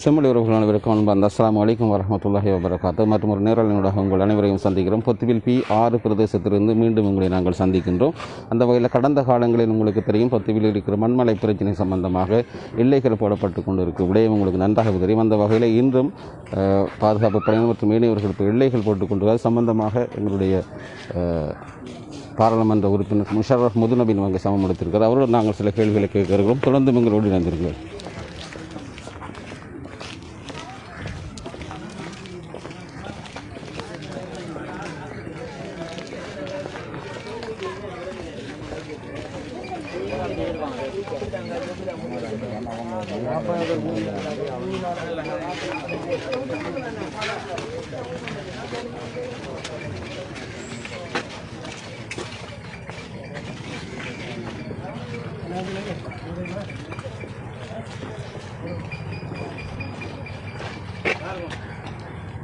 செம்மொழி உறவுகள் அனைவருக்கும் அன்பார்ந்த அஸ்லாம் வலைக்கம் வரமத்துல்லாஹி வபரகாத்து. மற்றும் ஒரு நேரலினூடாக உங்கள் அனைவரையும் சந்திக்கிறோம். பொத்துவில் பி ஆறு பிரதேசத்திலிருந்து மீண்டும் உங்களை நாங்கள் சந்திக்கின்றோம். அந்த வகையில் கடந்த காலங்களில் உங்களுக்கு தெரியும் பொத்துவில் இருக்கிற மண்மலை பிரச்சினை சம்பந்தமாக எல்லைகள் போடப்பட்டு கொண்டு இருக்கும் விடயம் உங்களுக்கு நன்றாக தெரியும். அந்த வகையில் இன்றும் பாதுகாப்பு படையினர் மற்றும் மீனவர்களுக்கு எல்லைகள் போட்டுக்கொண்டு அது சம்பந்தமாக எங்களுடைய பாராளுமன்ற உறுப்பினர் முஷரஃப் முதுநபின் வங்கை சமம் எடுத்திருக்கிறார் அவரோடு நாங்கள் சில கேள்விகளை கேட்கிறோம் தொடர்ந்து எங்களோடு இணைந்திருக்கிறோம்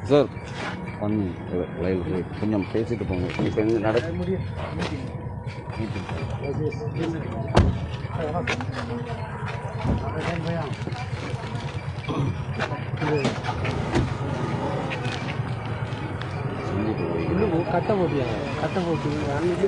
சார் ஒன் லைவ் கொஞ்சம் பேசிட்டு போங்க. இப்போ எங்க நடக்க முடியும் கட்டை போட்டியா கட்டை போட்டி அன்னைக்கு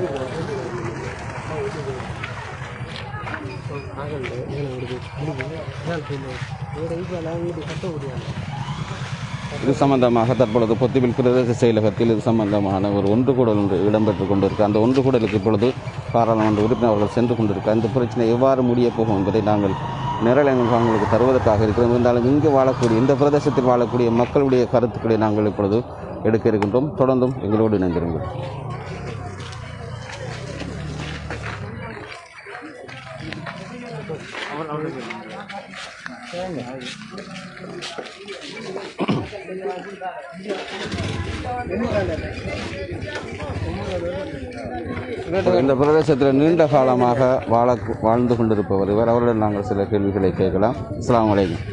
இது சம்பந்தமாக தற்பொழுது பொத்துவில் பிரதேச செயலகத்தில் இது சம்பந்தமான ஒரு ஒன்று கூடல் ஒன்று இடம்பெற்று கொண்டிருக்கு. அந்த ஒன்று கூடலுக்கு இப்பொழுது பாராளுமன்ற உறுப்பினர்கள் சென்று கொண்டிருக்க அந்த பிரச்சனை எவ்வாறு முடியப் போகும் என்பதை நாங்கள் நிரலங்கள் உங்களுக்கு தருவதற்காக இருக்கிறோம். இருந்தாலும் இங்கு வாழக்கூடிய இந்த பிரதேசத்தில் வாழக்கூடிய மக்களுடைய கருத்துக்களை நாங்கள் இப்பொழுது எடுக்க இருக்கின்றோம். தொடர்ந்தும் எங்களோடு இணைந்திருங்கள். இந்த பிரதேசத்தில் நீண்ட காலமாக வாழ வாழ்ந்து கொண்டிருப்பவர் இவர். அவருடன் நாங்கள் சில கேள்விகளை கேட்கலாம். இஸ்லாம் வலைக்கம்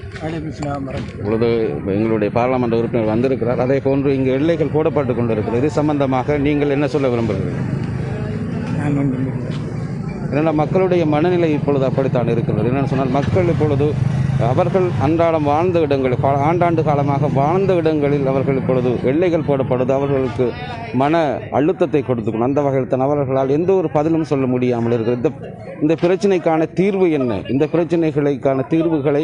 இப்பொழுது எங்களுடைய பாராளுமன்ற உறுப்பினர் வந்திருக்கிறார். அதே போன்று இங்கு எல்லைகள் போடப்பட்டு கொண்டிருக்கிறது. இது சம்பந்தமாக நீங்கள் என்ன சொல்ல விரும்புகிறீர்கள்? ஏன்னா மக்களுடைய மனநிலை இப்பொழுது அப்படித்தான் இருக்கிறது. என்னென்னு சொன்னால் மக்கள் இப்பொழுது அவர்கள் அன்றாடம் வாழ்ந்த இடங்களில் பல ஆண்டாண்டு காலமாக வாழ்ந்த இடங்களில் அவர்கள் இப்பொழுது எல்லைகள் போடப்படுது. அவர்களுக்கு மன அழுத்தத்தை கொடுத்துக்கணும். அந்த வகையில் தான் அவர்களால் எந்த ஒரு பதிலும் சொல்ல முடியாமல் இருக்கிறது. இந்த இந்த பிரச்சனைக்கான தீர்வு என்ன? இந்த பிரச்சனைகளுக்கான தீர்வுகளை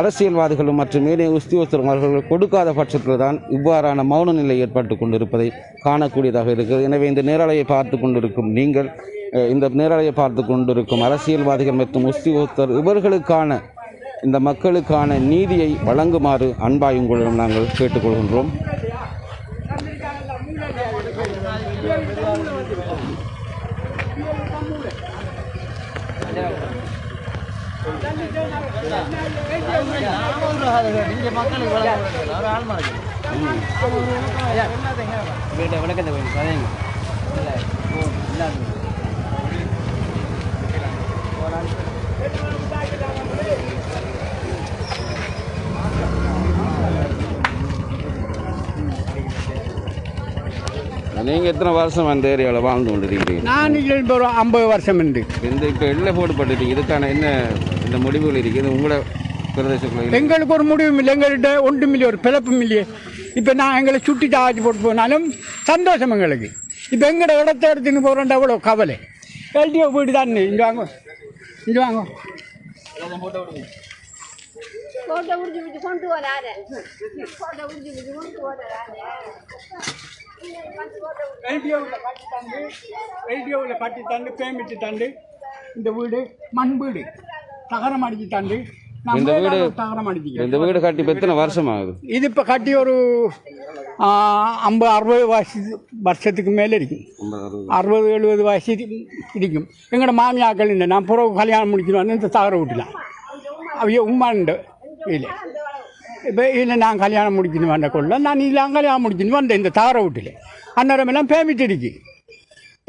அரசியல்வாதிகளும் மற்றும் மேலே உஸ்தியோஸ்தரும் அவர்கள் கொடுக்காத பட்சத்தில் தான் இவ்வாறான மௌன நிலை ஏற்பட்டு கொண்டிருப்பதை காணக்கூடியதாக இருக்கிறது. எனவே இந்த நேரலையை பார்த்து கொண்டிருக்கும் நீங்கள் இந்த நேரலையை பார்த்து கொண்டிருக்கும் அரசியல்வாதிகள் மற்றும் உஸ்தியோஸ்தர் இவர்களுக்கான இந்த மக்களுக்கான நீதியை வழங்குமாறு அன்பாய் உங்களிடம் நாங்கள் கேட்டுக்கொள்கின்றோம். விளக்கத்தை போய் இல்லை நீங்கள் எத்தனை வருஷம் அந்த ஏரியாவில் வாழ்ந்து கொண்டிருக்கிறீங்க? நான் இப்போ ஒரு ஐம்பது வருஷம் உண்டு இந்த இப்போ என்ன போட்டுப்பட்டுட்டீங்க. இதுக்கான என்ன இந்த முடிவுகள் இருக்குது? உங்களை பிரதேசத்தில் எங்களுக்கு ஒரு முடிவும் இல்லை. எங்கள்கிட்ட ஒன்றும் இல்லையே ஒரு பிழப்பும் இல்லையே இப்போ நான் எங்களை சுட்டி சார்ஜ் போட்டு போனாலும் சந்தோஷம் எங்களுக்கு. இப்போ எங்களோட இடத்த எடுத்துன்னு போகிறோம்டா அவ்வளோ கவலை. எல்டிஓ போயிட்டு தான் இங்கே. வாங்க. இங்கே வாங்க. ஃபோட்டோ பிடிச்சி பிடிச்சி கொண்டு வராரு. ஃபோட்டோ பிடிச்சி பிடிச்சி கொண்டு வராரு. எல்டிஓவில் கட்டி தந்து எல்டிஓவில் கட்டி தந்து பேமிட்டு தந்து இந்த வீடு மண் வீடு தகரம் அடிச்சு தந்து இந்த வீடு- தகரம் அடிச்சிக்கிறேன் இந்த வீடு கட்டி எத்தனை வருஷம் ஆகுது இது இப்போ கட்டி ஒரு ஐம்பது அறுபது வருஷத்து வருஷத்துக்கு மேலே இருக்கும். அறுபது. எழுபது வயசு இரு- இருக்கும். எங்களோட மாமியாக்கள் இந்த நான் புறவு கல்யாணம் வந்து இந்த தகர விட்டுலாம் அவைய உமாண்டு இல்லை இப்போ இல்லை நான் கல்யாணம் முடிச்சுன்னு வந்த கொள்ள நான் இதில் கல்யாணம் முடிச்சுன்னு வந்தேன் இந்த தகர வீட்டில் அன்னரம் எல்லாம் பேமிட்டு இருக்கு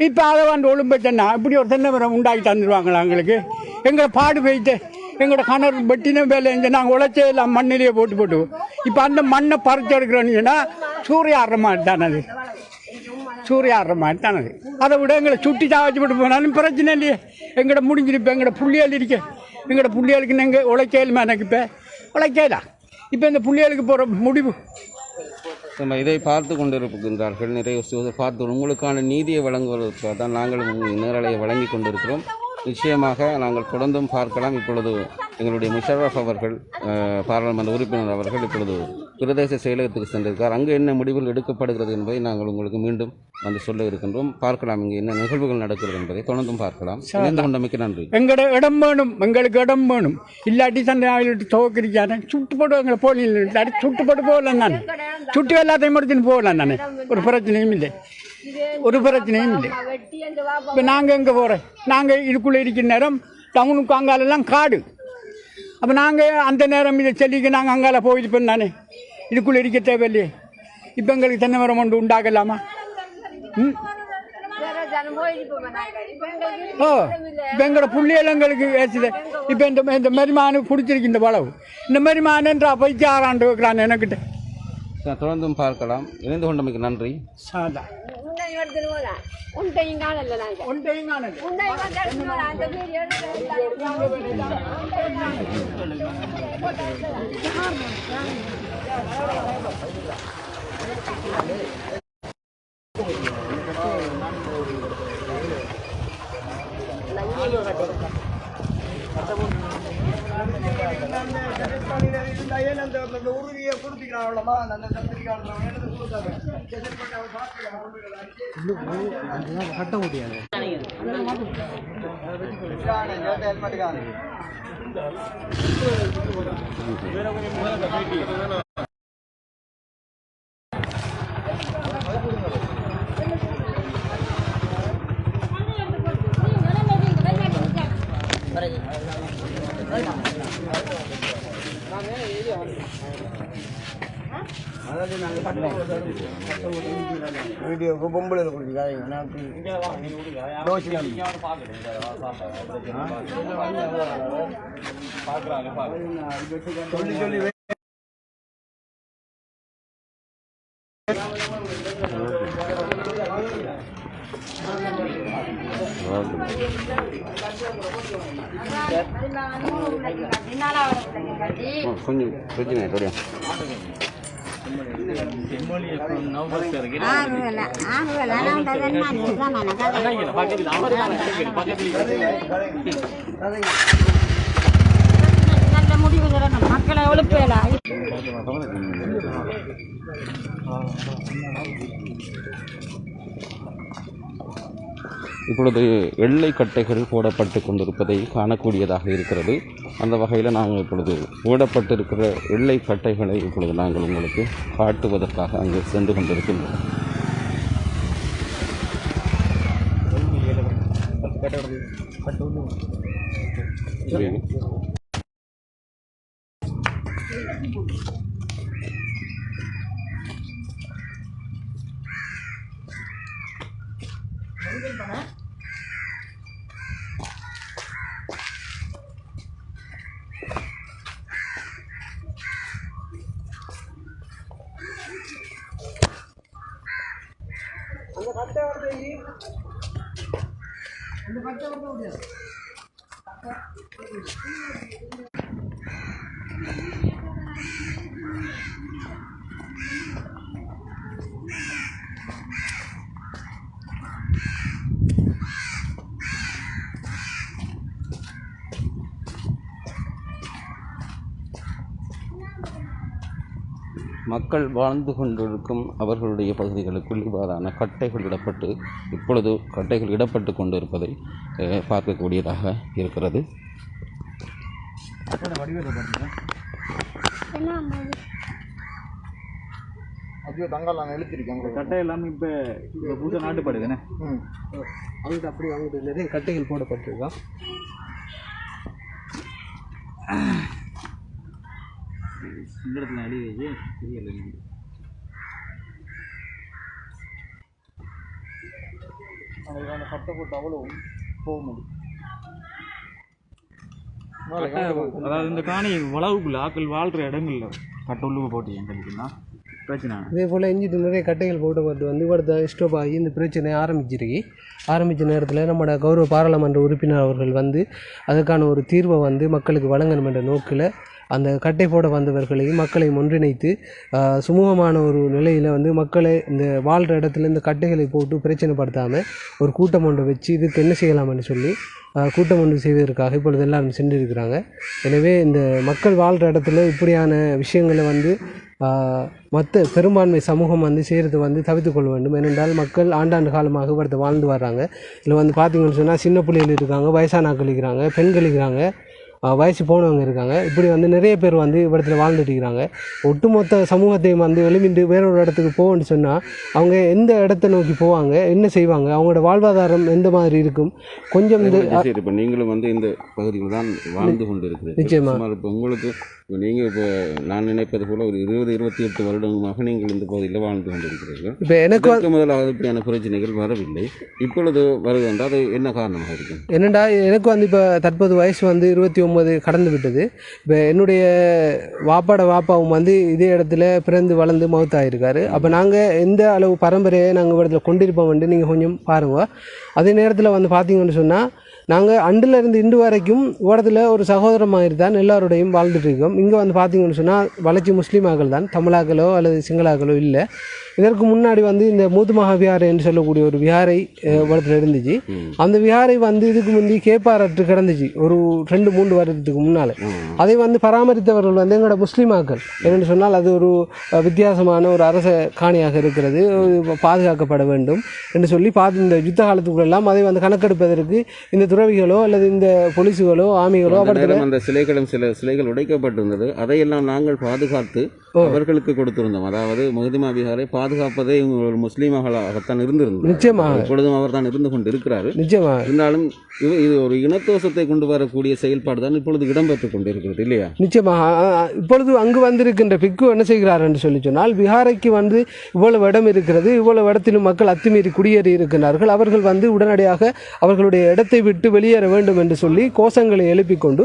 இப்போ அதை வந்து ஒழும்பட்டேன்னா இப்படி ஒரு தென்னைமரம் உண்டாக்கி தந்துடுவாங்களா எங்களுக்கு எங்களை பாடு போயிட்டு எங்களோட கணவர் வெட்டின வேலை இருந்து நாங்கள் உழைச்சே எல்லாம் மண்ணிலேயே போட்டு போட்டு இப்போ அந்த மண்ணை பறிச்சு எடுக்கிறோன்னு சூரிய ஆடுற மாதிரி தானே அது சூரிய ஆடுற மாதிரி தானே அது அதை விட எங்களை சுட்டி சாவச்சு போட்டு போனாலும் பிரச்சனை இல்லையே எங்கள்ட முடிஞ்சிருப்பேன் எங்களோட புள்ளியல் இருக்க எங்களோட புள்ளியலுக்கு நீங்கள் உழைக்கலுமே எனக்கு இப்போ உழைக்கலாம் இப்போ இந்த பிள்ளைகளுக்கு போகிற முடிவு? நம்ம இதை பார்த்து கொண்டிருக்கின்றார்கள். நிறைய பார்த்து உங்களுக்கான நீதியை வழங்குவதற்காக தான் நாங்களும் உங்கள் நேரலையை வழங்கி கொண்டிருக்கிறோம். நிச்சயமாக நாங்கள் தொடர்ந்தும் பார்க்கலாம். இப்பொழுது எங்களுடைய முஷரஃப் அவர்கள் பாராளுமன்ற உறுப்பினர் அவர்கள் இப்பொழுது பிரதேச செயலகத்துக்கு சென்றிருக்கார். அங்கு என்ன முடிவுகள் எடுக்கப்படுகிறது என்பதை நாங்கள் உங்களுக்கு மீண்டும் வந்து சொல்ல இருக்கின்றோம். பார்க்கலாம் இங்கே என்ன நிகழ்வுகள் நடக்கிறது என்பதை தொடர்ந்தும் பார்க்கலாம். இணைந்து கொண்டமைக்கு நன்றி. எங்களோட இடம் வேணும் எங்களுக்கு இடம் வேணும். இல்லாட்டி சண்டை துவக்கிருக்காரு சுட்டு போட்டு எங்களை போலியில் இல்லாட்டி சுட்டு போட்டு போகலாம் நான். சுட்டு எல்லாத்தையும் முடிச்சுன்னு போகலாம் நான். ஒரு பிரச்சனையும் இல்லை. ஒரு பிரச்சனையும் இல்லை. இப்போ நாங்கள் எங்கே போகிறோம் நாங்கள் இதுக்குள்ளே இருக்கிற நேரம் டவுனுக்கு அங்காலெல்லாம் காடு. அப்போ நாங்கள் அந்த நேரம் இதை செல்லிக்கு நாங்கள் அங்கால போயிருப்போம் தானே இதுக்குள்ளே இருக்க தேவையில்லையே. இப்போ எங்களுக்கு தென்னை மரம் ஒன்று உண்டாக்கலாமா? ம்? ஓ இப்போ எங்களோட புள்ளியல் எங்களுக்கு ஏசுது. இப்போ இந்த இந்த மரிமானு பிடிச்சிருக்கு இந்த வளவு. இந்த மரிமானன்றா பைக்கு ஆறாண்டு வைக்கிறான் எனக்கிட்ட. தொடர்ந்தும் பார்க்கலாம். இணைந்து கொண்டமைக்கு நன்றி. சாதா. உன்னையும் காணல. ஒன்றையும் காணல. உன்னை வந்து கட்ட முடியாது அந்த வீடியோ வீடியோக்கு பொம்பளை கொடுக்குறாங்க சொல்லி சொல்லி கொஞ்சம் பிரச்சனை அப்படியா நல்ல முடிவு தரணும் மக்களை ஒழுப்பேலா இப்பொழுது எல்லை கட்டைகள் போடப்பட்டு கொண்டிருப்பதை காணக்கூடியதாக இருக்கிறது. அந்த வகையில் நாங்கள் இப்பொழுது போடப்பட்டிருக்கிற எல்லை கட்டைகளை இப்பொழுது நாங்கள் உங்களுக்கு காட்டுவதற்காக அங்கே சென்று கொண்டிருக்கின்றோம். புரியுது. மக்கள் வாழ்ந்து கொண்டிருக்கும் அவர்களுடைய பகுதிகளுக்குள் இவ்வாறான கட்டைகள் இடப்பட்டு இப்பொழுது கட்டைகள் இடப்பட்டு கொண்டு இருப்பதை அஹ், பார்க்கக்கூடியதாக இருக்கிறது. அப்படியே தங்கலாம் எழுத்திருக்கேன் கட்டை எல்லாமே இப்போ இப்போ புதுசாக நாட்டுப்படுதுண்ணே அங்கிட்டு அப்படி அங்கிட்டு நிறைய கட்டைகள் போடப்பட்டிருக்கான் இந்த இடத்துல அடி வச்சு தெரியல. அதுக்கான சட்டை போட்டு அவ்வளோ போக முடியும். அதாவது இந்த காணி வளவுக்குள்ள ஆக்கள் வாழ்கிற இடங்கள்ல கட்ட உள்ளுக்கு போட்டு எங்களுக்குன்னா பிரச்சனை. இதே போல் இஞ்சிட்டு நிறைய கட்டைகள் போட்டப்பட்டு வந்து இவ்வளோ ஸ்டாப் ஆகி இந்த பிரச்சனை ஆரம்பிச்சிருக்கு. ஆரம்பித்த நேரத்தில் நம்மளோட கௌரவ பாராளுமன்ற உறுப்பினர் அவர்கள் வந்து அதுக்கான ஒரு தீர்வை வந்து மக்களுக்கு வழங்கணும் என்ற நோக்கில் அந்த கட்டை போட வந்தவர்களையும் மக்களையும் ஒன்றிணைத்து சுமூகமான ஒரு நிலையில் வந்து மக்களை இந்த வாழ்கிற இடத்துல இந்த கட்டைகளை போட்டு பிரச்சனைப்படுத்தாமல் ஒரு கூட்டம் ஒன்று வச்சு இதுக்கு என்ன செய்யலாம்னு சொல்லி கூட்டம் ஒன்று செய்வதற்காக இப்பொழுது எல்லாரும் சென்றிருக்கிறாங்க. எனவே இந்த மக்கள் வாழ்கிற இடத்துல இப்படியான விஷயங்களை வந்து மற்ற பெரும்பான்மை சமூகம் வந்து செய்கிறது வந்து தவிர்த்துக் கொள்ள வேண்டும். ஏனென்றால் மக்கள் ஆண்டாண்டு காலமாக ஒருத்தர் வாழ்ந்து வர்றாங்க. இதில் வந்து பார்த்திங்கன்னு சொன்னால் சின்ன பிள்ளைகள் இருக்காங்க வயசானாக்கள் இருக்கிறாங்க பெண்கள் இருக்கிறாங்க வயசு போனவங்க இருக்காங்க. இப்படி வந்து நிறைய பேர் வந்து இவ்விடத்தில் வாழ்ந்துட்டு இருக்கிறாங்க ஒட்டுமொத்த சமூகத்தையும் வந்து எழுமிண்டு வேறொரு இடத்துக்கு போகணும்னு சொன்னால் அவங்க எந்த இடத்த நோக்கி போவாங்க என்ன செய்வாங்க அவங்களோட வாழ்வாதாரம் எந்த மாதிரி இருக்கும்? கொஞ்சம் இந்த இப்போ நீங்களும் வந்து இந்த பகுதியில் தான் வாழ்ந்து கொண்டு இருக்கிறீர்கள் நிச்சயமா. சுமார் இப்போ உங்களுக்கு நீங்கள் இப்போ நான் நினைப்பது போல ஒரு இருபது இருபத்தி எட்டு வருடங்களாக நீங்கள் இந்த பகுதியில் வாழ்ந்து கொண்டிருக்கிறீர்கள். இப்போ எனக்கு முதலாவது இப்படியான பிரச்சனைகள் வரவில்லை. இப்பொழுது வருகின்றால் அது என்ன காரணமாக இருக்கும்? என்னடா எனக்கு வந்து இப்போ தற்போது வயசு வந்து இருபத்தி ஒம்பது கடந்து விட்டது. இப்போ என்னுடைய வாப்பாட வாப்பாவும் வந்து இதே இடத்துல பிறந்து வளர்ந்து மவுத்தாயிருக்காரு. அப்போ நாங்கள் எந்த அளவு பரம்பரையை நாங்கள் இடத்துல கொண்டிருப்போம் வந்து நீங்கள் கொஞ்சம் பாருங்கள் அதே நேரத்தில் வந்து பார்த்தீங்கன்னு சொன்னால் நாங்கள் அண்டிலிருந்து இன்று வரைக்கும் ஓடத்தில் ஒரு சகோதர மாதிரி தான் எல்லாரோடையும் வாழ்ந்துட்டு இருக்கோம். இங்கே வந்து பார்த்தீங்கன்னு சொன்னால் வளர்ச்சி முஸ்லீமாக்கள் தான். தமிழாக்களோ அல்லது சிங்களாக்களோ இல்லை. இதற்கு முன்னாடி வந்து இந்த மூத்து மகாவிஹாரை என்று சொல்லக்கூடிய ஒரு விஹாரை ஓடத்தில் இருந்துச்சு. அந்த விஹாரை வந்து இதுக்கு முந்தி கேப்பாரற்று கிடந்துச்சு. ஒரு ரெண்டு மூன்று வருடத்துக்கு முன்னால். அதை வந்து பராமரித்தவர்கள் வந்து எங்களோட முஸ்லீமாக்கள். என்னென்னு சொன்னால் அது ஒரு வித்தியாசமான ஒரு அரச காணியாக இருக்கிறது. பாதுகாக்கப்பட வேண்டும் என்று சொல்லி பார்த்து இந்த யுத்த காலத்துக்குள்ளெல்லாம் அதை வந்து கணக்கெடுப்பதற்கு இந்த துறவிகளோ அல்லது இந்த போலீஸுகளோ ஆமிகளோ அந்த அப்படி நேரம் அந்த சிலைகளும் சில சிலைகள் உடைக்கப்பட்டிருந்தது. அதையெல்லாம் நாங்கள் பாதுகாத்து அவர்களுக்கு கொடுத்திருந்தோம். அதாவது மஹதிமா பிஹாரை பாதுகாப்பதே இவங்க ஒரு முஸ்லீமாகத்தான் இருந்திருந்தார் நிச்சயமாக. இப்பொழுதும் அவர் தான் இருந்து கொண்டு இருக்கிறார் நிச்சயமாக. இருந்தாலும் இது ஒரு இனத்தோஷத்தை கொண்டு வரக்கூடிய செயல்பாடு தான் இப்பொழுது இடம்பெற்றுக் கொண்டிருக்கிறது இல்லையா? நிச்சயமாக. இப்பொழுது அங்கு வந்திருக்கின்ற பிக்கு என்ன செய்கிறார் என்று சொல்லி சொன்னால் பிஹாரைக்கு வந்து இவ்வளவு இடம் இருக்கிறது இவ்வளவு இடத்திலும் மக்கள் அத்துமீறி குடியேறி இருக்கிறார்கள் அவர்கள் வந்து உடனடியாக அவர்களுடைய இடத்தை விட்டு விட்டு வெளியேற வேண்டும் என்று சொல்லி கோஷங்களை எழுப்பிக் கொண்டு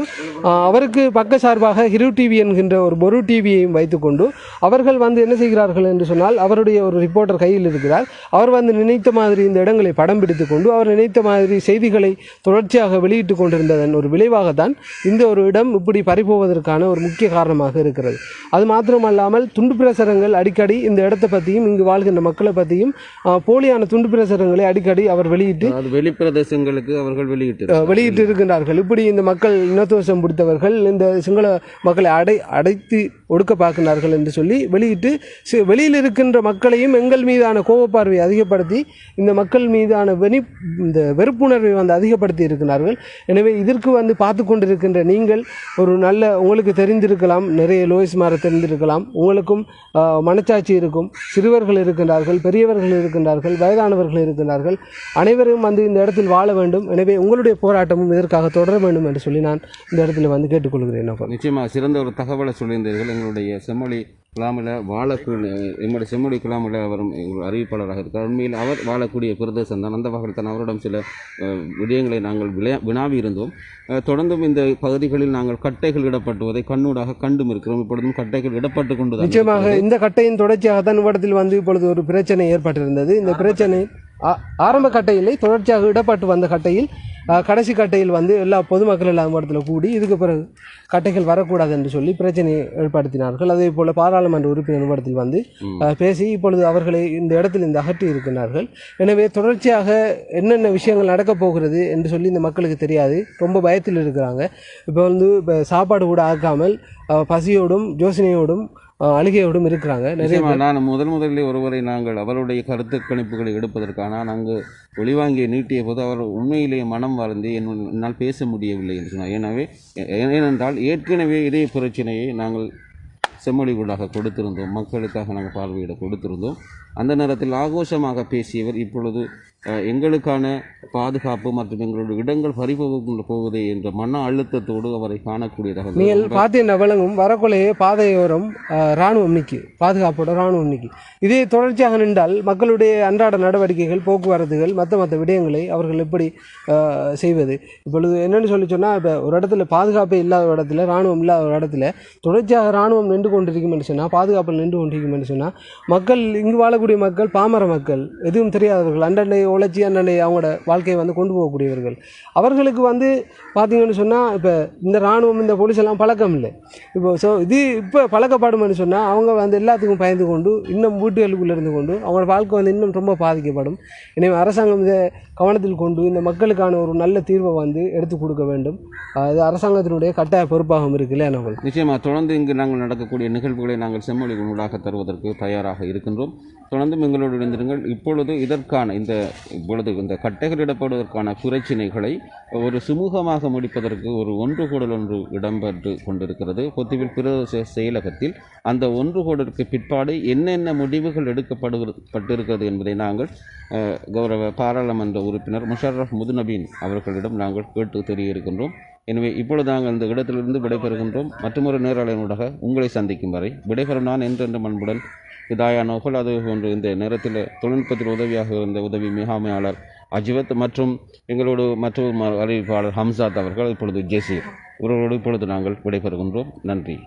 அவருக்கு பக்க சார்பாக ஹிரு டிவி என்கின்ற ஒரு பொரு டிவியையும் வைத்துக்கொண்டு அவர்கள் வந்து என்ன செய்கிறார்கள் என்று சொன்னால் அவருடைய ஒரு ரிப்போர்ட்டர் கையில் இருக்கிறார். அவர் வந்து நினைத்த மாதிரி இந்த இடங்களை படம் பிடித்து கொண்டு அவர் நினைத்த மாதிரி செய்திகளை தொடர்ச்சியாக வெளியிட்டு கொண்டிருந்ததன் ஒரு விளைவாகத்தான் இந்த ஒரு இடம் இப்படி பறிபோவதற்கான ஒரு முக்கிய காரணமாக இருக்கிறது. அது மாத்திரமல்லாமல் துண்டு பிரசரங்கள் அடிக்கடி இந்த இடத்தை பற்றியும் இங்கு வாழ்கின்ற மக்களை பற்றியும் போலியான துண்டு பிரசரங்களை அடிக்கடி அவர் வெளியிட்டு அதாவது வெளிப்பிரதேசங்களுக்கு அவர்கள் வெளியிட்டு வெளியிட்டு வெளியிட்டு இருக்கின்றார்கள் இப்படி இந்த மக்கள் இனத்துவசம் பிடித்தவர்கள் இந்த சிங்கள மக்களை அடை அடைத்து ஒடுக்க பார்க்கிறார்கள் என்று சொல்லி வெளியிட்டு வெளியில் இருக்கின்ற மக்களையும் எங்கள் மீதான கோபப்பார்வையை அதிகப்படுத்தி இந்த மக்கள் மீதான வெனி இந்த வெறுப்புணர்வை வந்து அதிகப்படுத்தி இருக்கிறார்கள். எனவே இதற்கு வந்து பார்த்து கொண்டிருக்கின்ற நீங்கள் ஒரு நல்ல உங்களுக்கு தெரிந்திருக்கலாம் நிறைய லோயிஸ் மாற தெரிந்திருக்கலாம். உங்களுக்கும் மனச்சாட்சி இருக்கும். சிறுவர்கள் இருக்கின்றார்கள் பெரியவர்கள் இருக்கின்றார்கள் வயதானவர்கள் இருக்கின்றார்கள். அனைவரும் வந்து இந்த இடத்தில் வாழ வேண்டும். எனவே உங்கள் உங்களுடைய போராட்டமும் இதற்காக தொடர வேண்டும் என்று சொல்லி நான் இந்த இடத்துல வந்து கேட்டுக்கொள்கிறேன் நிச்சயமாக சிறந்த ஒரு தகவலை சொல்லியிருந்தீர்கள். எங்களுடைய செம்மொழி குலாமில் வாழக்கூடிய எங்களுடைய செம்மொழி குலாமில் அவரும் எங்கள் அறிவிப்பாளராக இருக்கார். உண்மையில் அவர் வாழக்கூடிய பிரதேசம் தான். அந்த வகையில் தான் அவரிடம் சில விடயங்களை நாங்கள் விளையா வினாவி இருந்தோம். தொடர்ந்தும் இந்த பகுதிகளில் நாங்கள் கட்டைகள் இடப்பட்டுவதை கண்ணூடாக கண்டும் இருக்கிறோம். இப்பொழுதும் கட்டைகள் இடப்பட்டு கொண்டு நிச்சயமாக. இந்த கட்டையின் தொடர்ச்சியாக தான் இவ்விடத்தில் வந்து இப்பொழுது ஒரு பிரச்சனை ஏற்பட்டிருந்தது. இந்த பிரச்சனை ஆரம்ப கட்டையிலே தொடர்ச்சியாக இடப்பட்டு வந்த கட்டையில் கடைசி கட்டையில் வந்து எல்லா பொதுமக்கள் எல்லாம் இடத்துல கூடி இதுக்கு பிறகு கட்டைகள் வரக்கூடாது என்று சொல்லி பிரச்சனை ஏற்படுத்தினார்கள். அதே போல் பாராளுமன்ற உறுப்பினர் இடத்தில் வந்து பேசி இப்பொழுது அவர்களை இந்த இடத்தில் இந்த அகற்றி இருக்கிறார்கள். எனவே தொடர்ச்சியாக என்னென்ன விஷயங்கள் நடக்கப் போகிறது என்று சொல்லி இந்த மக்களுக்கு தெரியாது. ரொம்ப பயத்தில் இருக்கிறாங்க. இப்போ வந்து இப்போ சாப்பாடு கூட ஆக்காமல் பசியோடும் யோசனையோடும் அழுகையோடும் இருக்கிறாங்க. நிறைய நான் முதல் முதலில் ஒருவரை நாங்கள் அவருடைய கருத்து கணிப்புகளை எடுப்பதற்கான நாங்கள் ஒளிவாங்கியை நீட்டிய போது அவர் உண்மையிலேயே மனம் என் என்னால் பேச முடியவில்லை என்று சொன்னார். எனவே ஏனென்றால் ஏற்கனவே இதே பிரச்சனையை நாங்கள் செம்மொழிகூடாக கொடுத்திருந்தோம். மக்களுக்காக நாங்கள் பார்வையிட கொடுத்திருந்தோம். அந்த நேரத்தில் ஆகோஷமாக பேசியவர் இப்பொழுது எங்களுக்கான பாதுகாப்பு மற்றும் எங்களுடைய இடங்கள் பறிபோக போவதே என்ற மன அழுத்தத்தோடு அவரை காணக்கூடியதாக நீங்கள். பார்த்தீங்கன்னா விளங்கும் வரக்குள்ளேயே பாதையோரம் ஆஹ், ராணுவம் நிற்கி பாதுகாப்போட ராணுவம் நிற்கி இதே தொடர்ச்சியாக நின்றால் மக்களுடைய அன்றாட நடவடிக்கைகள் போக்குவரத்துகள் மற்ற மற்ற விடயங்களை அவர்கள் எப்படி செய்வது இப்பொழுது என்னன்னு சொல்லி சொன்னால் இப்போ ஒரு இடத்துல பாதுகாப்பே இல்லாத ஒரு இடத்துல ராணுவம் இல்லாத ஒரு இடத்துல தொடர்ச்சியாக ராணுவம் நின்று கொண்டிருக்கும் என்று சொன்னால் பாதுகாப்பில் நின்று கொண்டிருக்கும் என்று சொன்னால் மக்கள் இங்கு வாழக்கூடிய மக்கள் பாமர மக்கள் எதுவும் தெரியாதவர்கள் அண்டை உழைச்சி அண்ணனை அவங்களோட வாழ்க்கையை வந்து கொண்டு போகக்கூடியவர்கள். அவர்களுக்கு வந்து பார்த்தீங்கன்னு சொன்னால் இப்போ இந்த இராணுவம் இந்த போலீஸ் எல்லாம் பழக்கம் இல்லை. இப்போ ஸோ இது இப்போ பழக்கப்படும்னு சொன்னால் அவங்க வந்து எல்லாத்துக்கும் பயந்து கொண்டு இன்னும் வீட்டுகளுக்குள்ளே இருந்து கொண்டு அவங்களோட வாழ்க்கை வந்து இன்னும் ரொம்ப பாதிக்கப்படும். எனவே அரசாங்கம் இதை கவனத்தில் கொண்டு இந்த மக்களுக்கான ஒரு நல்ல தீர்வை வந்து எடுத்து கொடுக்க வேண்டும். அது அரசாங்கத்தினுடைய கட்டாய பொறுப்பாகவும் இருக்குல்ல நாங்கள் நிச்சயமாக தொடர்ந்து இங்கு நாங்கள் நடக்கக்கூடிய நிகழ்வுகளை நாங்கள் செம்மொழி உள்ளாக தருவதற்கு தயாராக இருக்கின்றோம். தொடர்ந்தும் எங்களோடு இணைந்திருங்கள். இப்பொழுது இதற்கான இந்த இப்பொழுது இந்த கட்டைகளிடப்படுவதற்கான பிரச்சினைகளை ஒரு சுமூகமாக முடிப்பதற்கு ஒரு ஒன்று கூடல் ஒன்று இடம்பெற்று கொண்டிருக்கிறது. பொத்துவில் பிரதேச செயலகத்தில் அந்த ஒன்று கூடலுக்கு பிற்பாடு என்னென்ன முடிவுகள் எடுக்கப்பட்டு என்பதை நாங்கள் கௌரவ பாராளுமன்ற உறுப்பினர் முஷர்ரஃப் முதுநபீன் அவர்களிடம் நாங்கள் கேட்டு தெரியிருக்கின்றோம் எனவே இப்பொழுது நாங்கள் இந்த இடத்திலிருந்து விடைபெறுகின்றோம். மற்றொரு நேரலையினூடாக உங்களை சந்திக்கும் வரை விடைபெறும் நான் என்றென்ற அன்புடன் இதாயா நோகல் அது போன்று இந்த நேரத்தில் தொழில்நுட்பத்தில் உதவியாக இருந்த உதவி மிகாமையாளர் அஜிவத் மற்றும் எங்களோடு மற்றொரு அறிவிப்பாளர் ஹம்சாத் அவர்கள் இப்பொழுது ஜெசீர். இவர்களோடு இப்பொழுது நாங்கள் விடைபெறுகின்றோம். நன்றி.